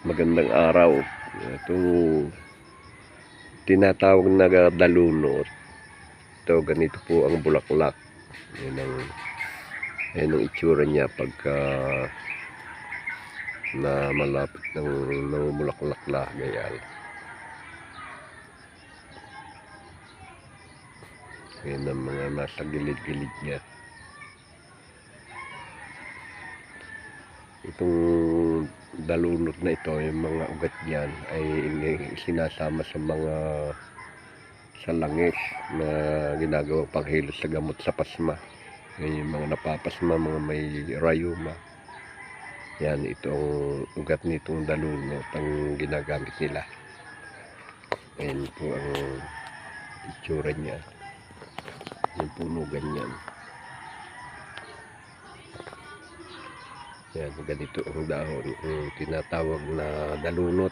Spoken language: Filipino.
Magandang araw. Itong tinatawag na dalunot. Ito, ganito po ang bulaklak. Yan ang, yan ang itsura niya pagka na malapit ng namumulaklak na ganyan. Yan ang mga nasa gilid-gilid niya. Itong dalunot na ito, yung mga ugat niyan ay sinasama sa mga sa langis na ginagawang panghilos sa gamot sa pasma. Yan yung mga napapasma, mga may rayuma. Yan, itong ugat nitong dalunot ang ginagamit nila. Ayan po ang itsura niya. Yung puno ganyan. Yan, ganito ang dahon. Yung tinatawag na dalunot.